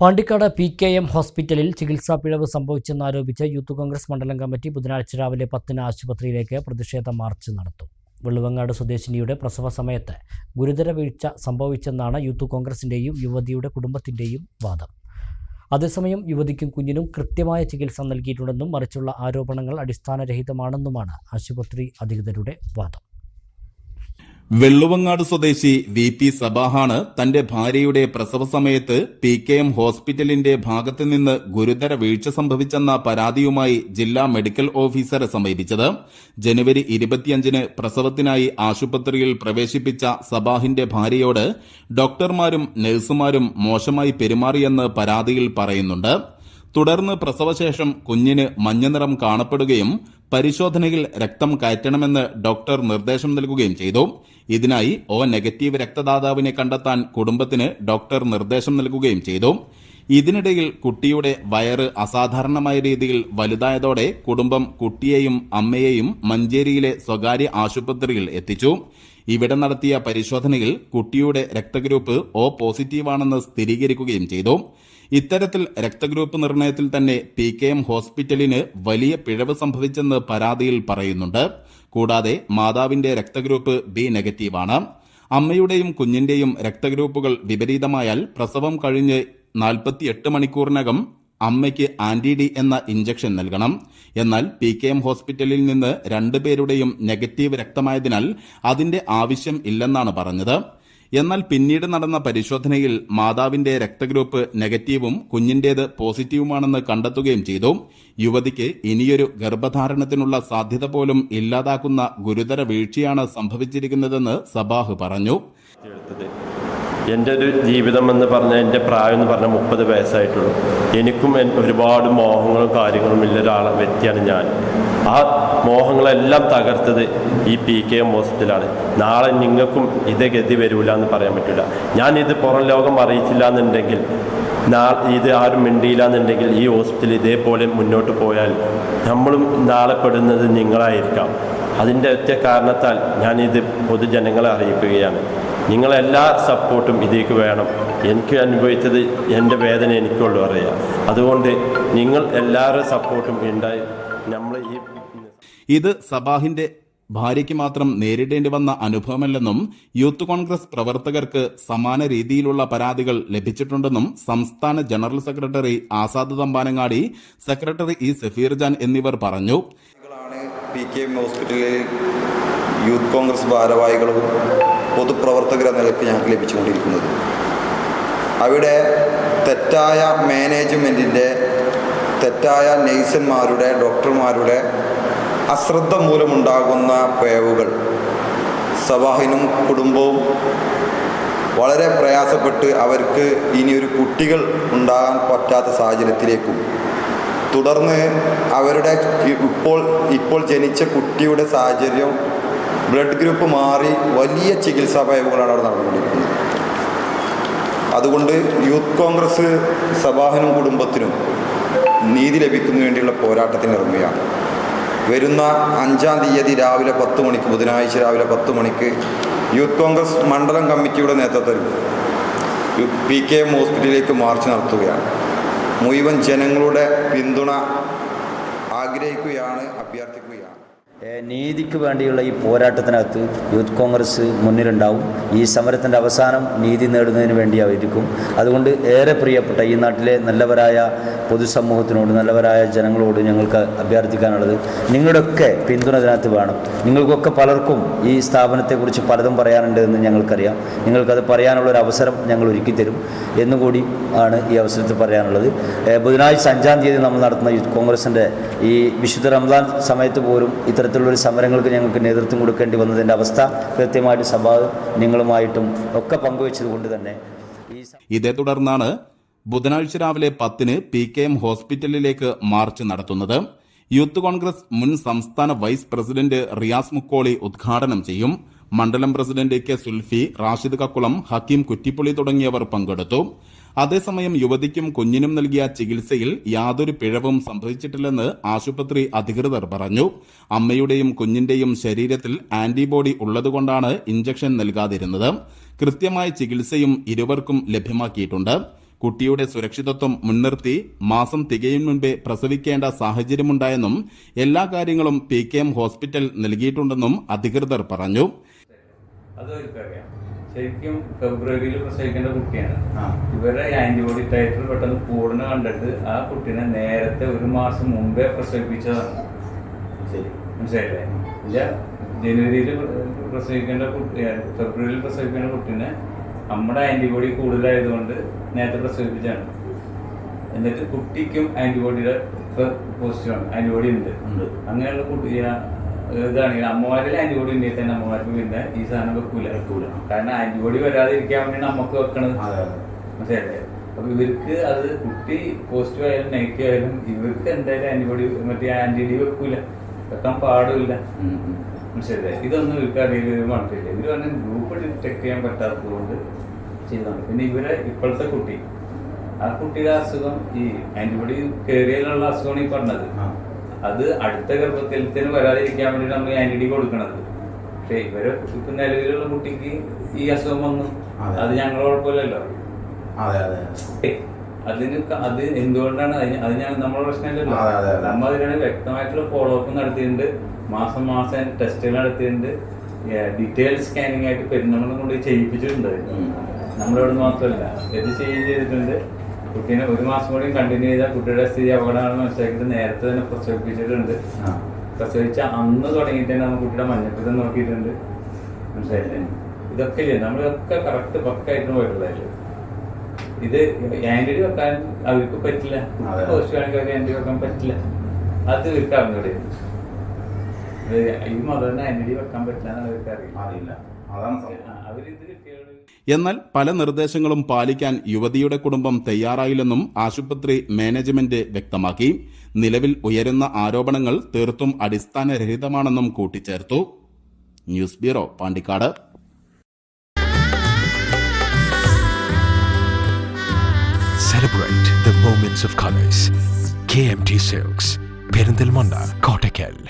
Pandikkad P K M ഹോസ്പിറ്റലിൽ ചികിത്സാ പിഴവ് സംഭവിച്ചെന്നാരോപിച്ച് യൂത്ത് കോൺഗ്രസ് മണ്ഡലം കമ്മിറ്റി ബുധനാഴ്ച രാവിലെ പത്തിന് ആശുപത്രിയിലേക്ക് പ്രതിഷേധ മാർച്ച് നടത്തും. വെള്ളുവങ്ങാട് സ്വദേശിനിയുടെ പ്രസവ സമയത്ത് ഗുരുതര വീഴ്ച സംഭവിച്ചെന്നാണ് യൂത്ത് കോൺഗ്രസിന്റെയും യുവതിയുടെ കുടുംബത്തിന്റെയും വാദം. അതേസമയം യുവതിക്കും കുഞ്ഞിനും കൃത്യമായ ചികിത്സ നൽകിയിട്ടുണ്ടെന്നും മറിച്ചുള്ള ആരോപണങ്ങൾ അടിസ്ഥാനരഹിതമാണെന്നുമാണ് ആശുപത്രി അധികൃതരുടെ വാദം. വെള്ളുവങ്ങാട് സ്വദേശി വി പി സബാഹാണ് തന്റെ ഭാര്യയുടെ പ്രസവ സമയത്ത് പി കെ എം ഹോസ്പിറ്റലിന്റെ ഭാഗത്ത് നിന്ന് ഗുരുതര വീഴ്ച സംഭവിച്ചെന്ന പരാതിയുമായി ജില്ലാ മെഡിക്കൽ ഓഫീസറെ സമീപിച്ചത്. ജനുവരി ഇരുപത്തിയഞ്ചിന് പ്രസവത്തിനായി ആശുപത്രിയിൽ പ്രവേശിപ്പിച്ച സബാഹിന്റെ ഭാര്യയോട് ഡോക്ടർമാരും നഴ്സുമാരും മോശമായി പെരുമാറിയെന്ന് പരാതിയിൽ പറയുന്നുണ്ട്. തുടർന്ന് പ്രസവശേഷം കുഞ്ഞിന് മഞ്ഞനിറം കാണപ്പെടുകയും പരിശോധനയിൽ രക്തം കയറ്റണമെന്ന് ഡോക്ടർ നിർദ്ദേശം നൽകുകയും ചെയ്തു. ഇതിനായി ഒ നെഗറ്റീവ് രക്തദാതാവിനെ കണ്ടെത്താൻ കുടുംബത്തിന് ഡോക്ടർ നിർദ്ദേശം നൽകുകയും ചെയ്തു. ഇതിനിടയിൽ കുട്ടിയുടെ വയറ് അസാധാരണമായ രീതിയിൽ വലുതായതോടെ കുടുംബം കുട്ടിയെയും അമ്മയെയും മഞ്ചേരിയിലെ സ്വകാര്യ ആശുപത്രിയിൽ എത്തിച്ചു. ഇവിടെ നടത്തിയ പരിശോധനയിൽ കുട്ടിയുടെ രക്തഗ്രൂപ്പ് ഒ പോസിറ്റീവാണെന്ന് സ്ഥിരീകരിക്കുകയും ചെയ്തു. ഇത്തരത്തിൽ രക്തഗ്രൂപ്പ് നിർണയത്തിൽ തന്നെ പി കെ എം ഹോസ്പിറ്റലിന് വലിയ പിഴവ് സംഭവിച്ചെന്ന് പരാതിയിൽ പറയുന്നുണ്ട്. കൂടാതെ മാതാവിന്റെ രക്തഗ്രൂപ്പ് ബി നെഗറ്റീവാണ്. അമ്മയുടെയും കുഞ്ഞിന്റെയും രക്തഗ്രൂപ്പുകൾ വിപരീതമായാൽ പ്രസവം കഴിഞ്ഞ് നാൽപ്പത്തിയെട്ട് മണിക്കൂറിനകം അമ്മയ്ക്ക് ആന്റി ഡി എന്ന ഇഞ്ചക്ഷൻ നൽകണം. എന്നാൽ പി കെ എം ഹോസ്പിറ്റലിൽ നിന്ന് രണ്ടുപേരുടെയും നെഗറ്റീവ് രക്തമായതിനാൽ അതിന്റെ ആവശ്യം ഇല്ലെന്നാണ് പറഞ്ഞത്. എന്നാൽ പിന്നീട് നടന്ന പരിശോധനയിൽ മാതാവിന്റെ രക്തഗ്രൂപ്പ് നെഗറ്റീവും കുഞ്ഞിന്റേത് പോസിറ്റീവുമാണെന്ന് കണ്ടെത്തുകയും ചെയ്തു. യുവതിക്ക് ഇനിയൊരു ഗർഭധാരണത്തിനുള്ള സാധ്യത പോലും ഇല്ലാതാക്കുന്ന ഗുരുതര വീഴ്ചയാണ് സംഭവിച്ചിരിക്കുന്നതെന്ന് സബാഹ് പറഞ്ഞു. എന്റെ ഒരു ജീവിതം എന്ന് പറഞ്ഞാൽ എന്റെ പ്രായം എന്ന് പറഞ്ഞാൽ മുപ്പത് വയസ്സായിട്ടുള്ളൂ. എനിക്കും ഒരുപാട് മോഹങ്ങളും കാര്യങ്ങളും ഉള്ള ഒരാൾ വ്യക്തിയാണ് ഞാൻ. ആ മോഹങ്ങളെല്ലാം തകർത്തത് ഈ പി കെ എം ഹോസ്പിറ്റലാണ് നാളെ നിങ്ങൾക്കും ഇതേ ഗതി വരില്ല എന്ന് പറയാൻ പറ്റില്ല ഞാനിത് പുറം ലോകം അറിയിച്ചില്ല എന്നുണ്ടെങ്കിൽ ഇത് ആരും മിണ്ടിയില്ല എന്നുണ്ടെങ്കിൽ ഈ ഹോസ്പിറ്റൽ ഇതേപോലെ മുന്നോട്ട് പോയാൽ നമ്മളും നാളെ പെടുന്നത് നിങ്ങളായിരിക്കാം. അതിന്റെ ഒറ്റ കാരണത്താൽ ഞാനിത് പൊതുജനങ്ങളെ അറിയിക്കുകയാണ്. നിങ്ങളെല്ലാ സപ്പോർട്ടും ഇതിലേക്ക് വേണം. എനിക്ക് അനുഭവിച്ചത് എന്റെ വേദന എനിക്കുള്ളൂ അറിയാം. അതുകൊണ്ട് നിങ്ങൾ എല്ലാവരുടെ സപ്പോർട്ടും ഉണ്ടായി. നമ്മൾ ഈ ഇത് സബാഹിന്റെ ഭാര്യയ്ക്ക് മാത്രം നേരിടേണ്ടി വന്ന അനുഭവമല്ലെന്നും യൂത്ത് കോൺഗ്രസ് പ്രവർത്തകർക്ക് സമാന രീതിയിലുള്ള പരാതികൾ ലഭിച്ചിട്ടുണ്ടെന്നും സംസ്ഥാന general secretary Azad Thampanangadi secretary E Safeer Jan എന്നിവർ പറഞ്ഞു. പി കെ എം ഹോസ്പിറ്റലിൽ യൂത്ത് കോൺഗ്രസ് ഭാരവാഹികളും പൊതുപ്രവർത്തകരെ നിലയ്ക്ക് ഞങ്ങൾക്ക് ലഭിച്ചുകൊണ്ടിരിക്കുന്നത്. അവിടെ തെറ്റായ മാനേജ്മെന്റിന്റെ തെറ്റായ നേഴ്സന്മാരുടെ ഡോക്ടർമാരുടെ അശ്രദ്ധ മൂലമുണ്ടാകുന്ന പേവുകൾ സവാഹിനും കുടുംബവും വളരെ പ്രയാസപ്പെട്ട് അവർക്ക് ഇനിയൊരു കുട്ടികൾ ഉണ്ടാകാൻ പറ്റാത്ത സാഹചര്യത്തിലേക്കും. തുടർന്ന് അവരുടെ ഇപ്പോൾ ഇപ്പോൾ ജനിച്ച കുട്ടിയുടെ സാഹചര്യം ബ്ലഡ് ഗ്രൂപ്പ് മാറി വലിയ ചികിത്സാ പയവുകളാണ് അവിടെ നടന്നുകൊണ്ടിരിക്കുന്നത്. അതുകൊണ്ട് യൂത്ത് കോൺഗ്രസ് സഭാഹനും കുടുംബത്തിനും നീതി ലഭിക്കുന്നതിന് വേണ്ടിയുള്ള പോരാട്ടത്തിന് ഇറങ്ങുകയാണ്. വരുന്ന അഞ്ചാം തീയതി രാവിലെ പത്ത് മണിക്ക് ബുധനാഴ്ച രാവിലെ പത്ത് മണിക്ക് യൂത്ത് കോൺഗ്രസ് മണ്ഡലം കമ്മിറ്റിയുടെ നേതൃത്വത്തിൽ പി കെ എം ഹോസ്പിറ്റലിലേക്ക് മാർച്ച് നടത്തുകയാണ്. മുഴുവൻ ജനങ്ങളുടെ പിന്തുണ ആഗ്രഹിക്കുകയാണ് അഭ്യർത്ഥിക്കുകയാണ്. നീതിക്ക് വേണ്ടിയുള്ള ഈ പോരാട്ടത്തിനകത്ത് യൂത്ത് കോൺഗ്രസ് മുന്നിലുണ്ടാവും. ഈ സമരത്തിന്റെ അവസാനം നീതി നേടുന്നതിന് വേണ്ടിയായിരിക്കും. അതുകൊണ്ട് ഏറെ പ്രിയപ്പെട്ട ഈ നാട്ടിലെ നല്ലവരായ പൊതുസമൂഹത്തിനോട് നല്ലവരായ ജനങ്ങളോട് ഞങ്ങൾക്ക് അഭ്യർത്ഥിക്കാനുള്ളത് നിങ്ങളുടെയൊക്കെ പിന്തുണ ഇതിനകത്ത് വേണം. നിങ്ങൾക്കൊക്കെ പലർക്കും ഈ സ്ഥാപനത്തെക്കുറിച്ച് പലതും പറയാനുണ്ട് എന്ന് ഞങ്ങൾക്കറിയാം. നിങ്ങൾക്കത് പറയാനുള്ള ഒരു അവസരം ഞങ്ങൾ ഒരുക്കി തരും എന്നുകൂടി ആണ് ഈ അവസരത്തിൽ പറയാനുള്ളത്. ബുധനാഴ്ച അഞ്ചാം തീയതി നമ്മൾ നടത്തുന്ന യൂത്ത് കോൺഗ്രസിന്റെ ഈ വിശുദ്ധ റംസാൻ സമയത്ത് പോലും ഇത്തരത്തിലുള്ളൊരു സമരങ്ങൾക്ക് ഞങ്ങൾക്ക് നേതൃത്വം കൊടുക്കേണ്ടി വന്നതിന്റെ അവസ്ഥ കൃത്യമായിട്ട് സഭ നിങ്ങളുമായിട്ടും ഒക്കെ പങ്കുവെച്ചതുകൊണ്ട് തന്നെ ഇതേ തുടർന്നാണ് ബുധനാഴ്ച രാവിലെ പത്തിന് പി കെ എം ഹോസ്പിറ്റലിലേക്ക് മാർച്ച് നടത്തുന്നത്. യൂത്ത് കോൺഗ്രസ് മുൻ സംസ്ഥാന വൈസ് പ്രസിഡന്റ് റിയാസ് മുക്കോളി ഉദ്ഘാടനം ചെയ്യും. മണ്ഡലം പ്രസിഡന്റ് കെ സുൽഫി റാഷിദ് കക്കുളം ഹക്കീം കുറ്റിപ്പുള്ളി തുടങ്ങിയവർ പങ്കെടുത്തു. അതേസമയം യുവതിക്കും കുഞ്ഞിനും നൽകിയ ചികിത്സയിൽ യാതൊരു പിഴവും സംഭവിച്ചിട്ടില്ലെന്ന് ആശുപത്രി അധികൃതർ പറഞ്ഞു. അമ്മയുടെയും കുഞ്ഞിന്റെയും ശരീരത്തിൽ ആന്റിബോഡി ഉള്ളതുകൊണ്ടാണ് ഇഞ്ചക്ഷൻ നൽകാതിരുന്നത്. കൃത്യമായ ചികിത്സയും ഇരുവർക്കും ലഭ്യമാക്കിയിട്ടുണ്ട്. കുട്ടിയുടെ സുരക്ഷിതത്വം മുൻനിർത്തി മാസം തികയും മുൻപേ പ്രസവിക്കേണ്ട സാഹചര്യമുണ്ടായെന്നും എല്ലാ കാര്യങ്ങളും പി കെ എം ഹോസ്പിറ്റൽ നൽകിയിട്ടുണ്ടെന്നും അധികൃതർ പറഞ്ഞു. ശരിക്കും ഫെബ്രുവരിയിൽ പ്രസവിക്കേണ്ട കുട്ടിയാണ്. ഇവരുടെ ആന്റിബോഡി ടൈറ്റർ പെട്ടെന്ന് കൂടുന്ന കണ്ടിട്ട് ആ കുട്ടീനെ നേരത്തെ ഒരു മാസം മുമ്പേ പ്രസവിപ്പിച്ചതാണ്. ശരി. മനസ്സിലായില്ലേ? ഇല്ല ജനുവരിയിൽ പ്രസവിക്കേണ്ട കുട്ടി ഫെബ്രുവരിയിൽ പ്രസവിക്കേണ്ട കുട്ടീനെ നമ്മുടെ ആന്റിബോഡി കൂടുതലായതുകൊണ്ട് നേരത്തെ പ്രസവിപ്പിച്ചാണ് എന്നിട്ട് കുട്ടിക്കും ആന്റിബോഡിയുടെ പോസിറ്റീവാണ് ആന്റിബോഡി ഉണ്ട്. അങ്ങനെയുള്ള കുട്ടി ഇതാണെങ്കിൽ അമ്മമാരിൽ ആന്റിബോഡി ഉണ്ടെങ്കിൽ തന്നെ അമ്മമാർക്ക് പിന്നെ ഈ സാധനം വെക്കൂല വെക്കൂല. കാരണം ആന്റിബോഡി വരാതിരിക്കാൻ വേണ്ടിയാണ് നമുക്ക് വെക്കണത്. മനസ്സിലായില്ലേ? അപ്പൊ ഇവർക്ക് അത് കുട്ടി പോസിറ്റീവ് ആയാലും നെഗറ്റീവ് ആയാലും ഇവർക്ക് എന്തായാലും ആന്റിബോഡി മറ്റേ ആന്റിബോഡി വെക്കൂല. വെക്കാൻ പാടില്ല. മനസ്സിലായില്ലേ? ഇതൊന്നും ഇവർക്ക് അറിയില്ല ഇവർ പറഞ്ഞിട്ടില്ല ഇവർ പറഞ്ഞ ഗ്രൂപ്പ് ഡിറ്റക്ട് ചെയ്യാൻ പറ്റാത്തത് കൊണ്ട് ചെയ്താണ് പിന്നെ ഇവരെ ഇപ്പോഴത്തെ കുട്ടി. ആ കുട്ടിയുടെ അസുഖം ഈ ആന്റിബോഡി കയറിയാലുള്ള അസുഖമാണ് ഈ പറഞ്ഞത്. അത് അടുത്ത ഗർഭത്തിലത്തിന് വരാതിരിക്കാൻ വേണ്ടി നമ്മൾ ആന്റിഡി കൊടുക്കണത്. പക്ഷെ ഇവരെ ഇപ്പൊ നിലവിലുള്ള കുട്ടിക്ക് ഈ അസുഖം വന്നു. അത്. ഞങ്ങളെ കുഴപ്പമില്ലല്ലോ. അതിന് അത് എന്തുകൊണ്ടാണ് അത് ഞാൻ നമ്മുടെ പ്രശ്നമില്ലല്ലോ. നമ്മൾ അതിനാണ് വ്യക്തമായിട്ടുള്ള ഫോളോ അപ്പ് നടത്തിയിട്ടുണ്ട്. മാസം മാസം ടെസ്റ്റുകൾ നടത്തിയിട്ടുണ്ട്. ഡീറ്റെയിൽ സ്കാനിങ് ആയിട്ട് പെരുന്നമണം കൊണ്ട് ചെയ്യിപ്പിച്ചിട്ടുണ്ട്. നമ്മളിവിടെ മാത്രമല്ല ഇത് ചെയ്യുകയും ചെയ്തിട്ടുണ്ട്. കുട്ടീനെ ഒരു മാസം കൂടി കണ്ടിന്യൂ ചെയ്താൽ കുട്ടിയുടെ സ്ഥിതി അപകടമാണെന്ന് മനസ്സിലാക്കിയിട്ട് നേരത്തെ തന്നെ പ്രസവിപ്പിച്ചിട്ടുണ്ട്. പ്രസവിച്ച അന്ന് തുടങ്ങിയിട്ട് തന്നെ നമ്മൾ കുട്ടിയുടെ മഞ്ഞപ്പിത്തം നോക്കിയിട്ടുണ്ട്. മനസ്സിലായില്ലേ? ഇതൊക്കെ ഇല്ലേ? നമ്മളൊക്കെ കറക്റ്റ് പക്കായിട്ട് പോയിട്ടുള്ളതല്ലേ? ഇത് ആന്റിഡി വെക്കാൻ അവർക്ക് പറ്റില്ല. പോസ്റ്റ് കാണിക്കൊക്കെ ആന്റി വെക്കാൻ പറ്റില്ല. അത് അറിഞ്ഞൂടെ? ഇത് ഈ മതത്തിന് ആന്റിഡി വെക്കാൻ പറ്റില്ല എന്ന് അവർക്ക് അറിയില്ല. അതാണ് അവരിത് കിട്ടിയത് എന്നാൽ പല നിർദ്ദേശങ്ങളും പാലിക്കാൻ യുവതിയുടെ കുടുംബം തയ്യാറായില്ലെന്നും ആശുപത്രി മാനേജ്മെന്റ് വ്യക്തമാക്കി. നിലവിൽ ഉയരുന്ന ആരോപണങ്ങൾ തീർത്തും അടിസ്ഥാനരഹിതമാണെന്നും കൂട്ടിച്ചേർത്തു. News bureau Pandikkad. Celebrate the moments of colors. KMT Silks, Perindalmanda, Kottakkal.